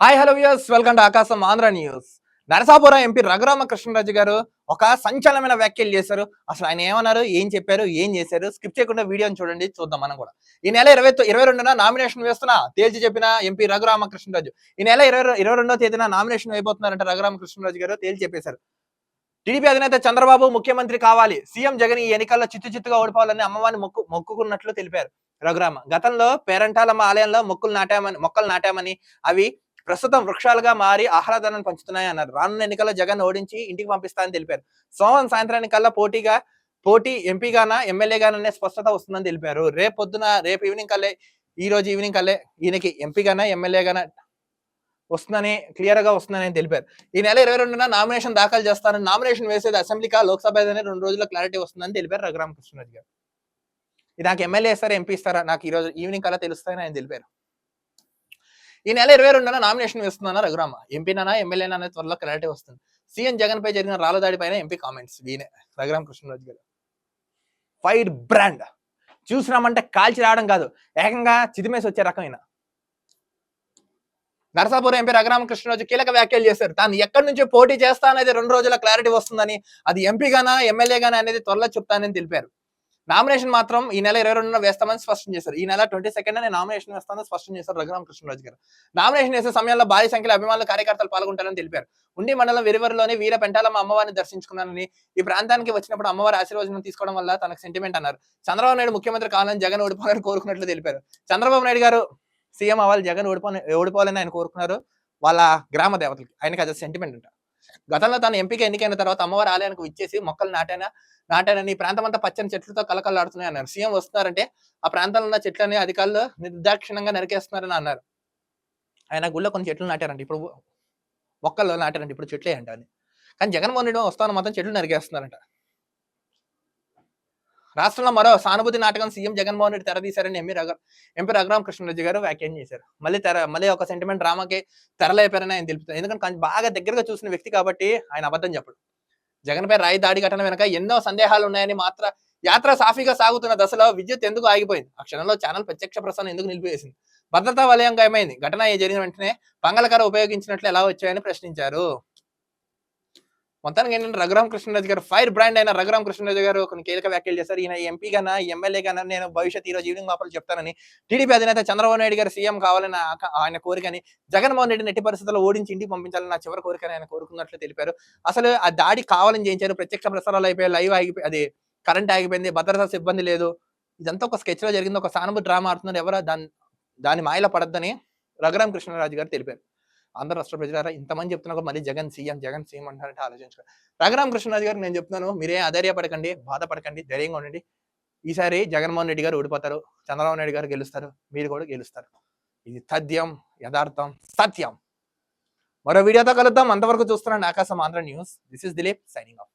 Hi hello views welcome to Akasham Andhra news Narasapuram MP Raghurama Krishnaraju గారు ఒక సంచలనమైన వ్యాఖ్యలు చేశారు. అసలు ఆయన ఏమన్నారు? ఏం చెప్పారు? ఏం చేశారు? స్కిప్ చేయకుండా వీడియోని చూడండి. చూద్దాం మనం కూడా. ఈ నెల ఇరవై ఇరవై రెండున నామినేషన్ వేస్తున్నా తేల్చి చెప్పిన ఎంపీ రఘురామ కృష్ణరాజు ఈ నెల ఇరవై ఇరవై రెండో తేదీన నామినేషన్ అయిపోతున్నారంటే రఘురామ కృష్ణరాజు గారు. తేల్చి చెప్పేశారు. టీడీపీ అధినేత చంద్రబాబు ముఖ్యమంత్రి కావాలి. సీఎం జగన్ ఈ ఎన్నికల్లో చిత్తు చిత్తుగా ఓడిపోవాలని అమ్మవారిని మొక్కు మొక్కుకున్నట్లు తెలిపారు. రఘురామ. గతంలో పేరంటాలమ్మ ఆలయంలో మొక్కులు నాటామని మొక్కలు నాటామని అవి ప్రస్తుతం వృక్షాలుగా మారి ఆహ్లాదాన్ని పంచుతున్నాయి అన్నారు. రానున్న ఎన్నికల్లో జగన్ ఓడించి ఇంటికి పంపిస్తానని తెలిపారు. సోమవారం సాయంత్రానికల్లా పోటీగా పోటీ ఎంపీగానా ఎమ్మెల్యేగాననే స్పష్టత వస్తుందని తెలిపారు. రేపు పొద్దున రేపు ఈవినింగ్ కల్లే ఈ రోజు ఈవినింగ్ కల్లే ఈయనకి ఎంపీగానా ఎమ్మెల్యేగానా వస్తుందని క్లియర్గా వస్తుందని తెలిపారు. ఈ నెల ఇరవై రెండున నామినేషన్ దాఖలు చేస్తారని నామినేషన్ వేసేది అసెంబ్లీకా లోక్సభ ఏదైనా రెండు రోజుల్లో క్లారిటీ వస్తుందని తెలిపారు రఘురామ గారు. ఇది నాకు ఎమ్మెల్యే ఇస్తారా ఎంపీ ఇస్తారా నాకు ఈ రోజు ఈవినింగ్ కల్లా తెలుస్తాయని ఆయన తెలిపారు. ఈ నెల ఇరవై రెండున నామినేషన్ వేస్తుందన్న రఘురామ. ఎంపీనా ఎమ్మెల్యేనా అనేది త్వరలో క్లారిటీ వస్తుంది. సీఎం జగన్ పై జరిగిన రాళ్ళదాడి పైన ఎంపీ కామెంట్స్ వీనే. రఘురామ కృష్ణరాజు గారు. Fire brand. చూసినామంటే కాల్చి రావడం కాదు. ఏకంగా చిదిమేసి వచ్చే రకమైన. నరసాపురం ఎంపీ రఘురామ కృష్ణరాజు కీలక వ్యాఖ్యలు చేశారు. తాను ఎక్కడి నుంచి పోటీ చేస్తా అనేది రెండు రోజుల క్లారిటీ వస్తుందని అది ఎంపీగానా ఎమ్మెల్యేగానా అనేది త్వరలో చెప్తానని తెలిపారు. నామినేషన్ మాత్రం ఈ నెల ఇరవై రెండున వేస్తామని స్పష్టం చేశారు. ఈ నెల ట్వంటీ సెకండ్ నేను నామినేషన్ వేస్తానని స్పష్టం చేశారు రఘురామ కృష్ణరాజు గారు. నామినేషన్ వేసే సమయంలో భారీ సంఖ్యలో అభిమానులు కార్యకర్తలు పాల్గొంటారని తెలిపారు. ఉండి మండలం వెరివరిలోని వీర పెంటాలమ్మ అమ్మవారిని దర్శించుకున్నానని ఈ ప్రాంతానికి వచ్చినప్పుడు అమ్మవారి ఆశీర్వచనం తీసుకోవడం వల్ల తనకు సెంటిమెంట్ అన్నారు. చంద్రబాబు నాయుడు ముఖ్యమంత్రి కావాలని జగన్ ఓడిపోవాలని కోరుకున్నట్లు తెలిపారు. చంద్రబాబు నాయుడు గారు సీఎం అవ్వాలి జగన్ ఓడిపో ఓడిపోవాలని ఆయన కోరుకున్నారు వాళ్ళ గ్రామ దేవతలకి. ఆయనకి అది సెంటిమెంట్ అంట. గతంలో తన ఎంపిక ఎన్నికైన తర్వాత అమ్మవారి ఆలయానికి ఇచ్చేసి మొక్కలు నాటానా? నాటానని ఈ ప్రాంతమంతా పచ్చని చెట్లతో కలకలాడుతున్నాయి అన్నారు. సీఎం వస్తున్నారంటే ఆ ప్రాంతంలో ఉన్న చెట్లని అధికారులు నిర్దాక్షిణంగా నరికేస్తున్నారని అన్నారు. ఆయన గుళ్ళో కొన్ని చెట్లు నాటారండి. ఇప్పుడు మొక్కల్లో నాటారండి. ఇప్పుడు చెట్లే అంట అని కానీ జగన్మోహన్ రెడ్డి వస్తాను మాత్రం చెట్లు నరికేస్తున్నారంట. రాష్ట్రంలో మరో సానుభూతి నాటకం సీఎం జగన్మోహన్ రెడ్డి తెరదీశారని ఎంపీ రఘ ఎంపీ రఘురామ కృష్ణరాజు గారు వ్యాఖ్యానం చేశారు. మళ్ళీ తెర మళ్ళీ ఒక సెంటిమెంట్ డ్రామాకి తెరలేపారని ఆయన తెలుపుతారు ఎందుకంటే కొంచెం బాగా దగ్గరగా చూసిన వ్యక్తి కాబట్టి ఆయన అబద్ధం చెప్పడు. జగన్ పై రాయి దాడి ఘటన వెనక ఎన్నో సందేహాలు ఉన్నాయని మాత్ర యాత్ర సాఫీగా సాగుతున్న దశలో విద్యుత్ ఎందుకు ఆగిపోయింది? ఆ క్షణంలో ఛానల్ ప్రత్యక్ష ప్రసారం ఎందుకు నిలిపివేసింది? భద్రతా వలయంగా ఏమైంది? ఘటన జరిగిన వెంటనే పంగళకర ఉపయోగించినట్లు ఎలా వచ్చాయని ప్రశ్నించారు. మొత్తానికి ఏంటంటే రఘురామ కృష్ణరాజు గారు ఫైర్ బ్రాండ్ అయిన రఘురామ కృష్ణరాజు గారు కొన్ని కీలక వ్యాఖ్యలు చేశారు. ఈయన ఎంపీ గానా ఎమ్మెల్యే గానా నేను భవిష్యత్ ఈ రోజు ఈవినింగ్ లోపల చెప్తానని టీడీపీ అధినేత చంద్రబాబు నాయుడు గారు సీఎం కావాలని ఆయన కోరికని జగన్మోహన్ రెడ్డిని ఎట్టి పరిస్థితుల్లో ఓడించి ఇంటికి పంపించాలని నా చివరి కోరికని ఆయన కోరుకున్నట్లు తెలిపారు. అసలు ఆ దాడి కావాలని చేయించారు. ప్రత్యక్ష ప్రసారాలు అయిపోయాయి. లైవ్ ఆగిపోయి అది కరెంట్ ఆగిపోయింది. భద్రతా సిబ్బంది లేదు. ఇదంతా ఒక స్కెచ్లో జరిగింది. ఒక సానుభూతి డ్రామా ఆడుతున్నారు ఎవరో? దాని దాని మాయలో పడద్దని రఘురామ కృష్ణరాజు గారు తెలిపారు. ఆంధ్ర రాష్ట్ర ప్రజలారా ఇంతమంది చెప్తున్నా కూడా మళ్ళీ జగన్ సీఎం జగన్ సీఎం అంటారంటే ఆలోచించుకో. రఘురామ కృష్ణరాజు గారు నేను చెప్తున్నాను మీరే అధైర్యపడకండి బాధపడకండి ధైర్యంగా ఉండండి. ఈసారి జగన్మోహన్ రెడ్డి గారు ఓడిపోతారు చంద్రబాబు నాయుడు గారు గెలుస్తారు మీరు కూడా గెలుస్తారు. ఇది తథ్యం యథార్థం సత్యం. మరో వీడియోతో కలుద్దాం. అంతవరకు చూస్తున్నాను Aakasam Andhra news. This is Dilip signing off.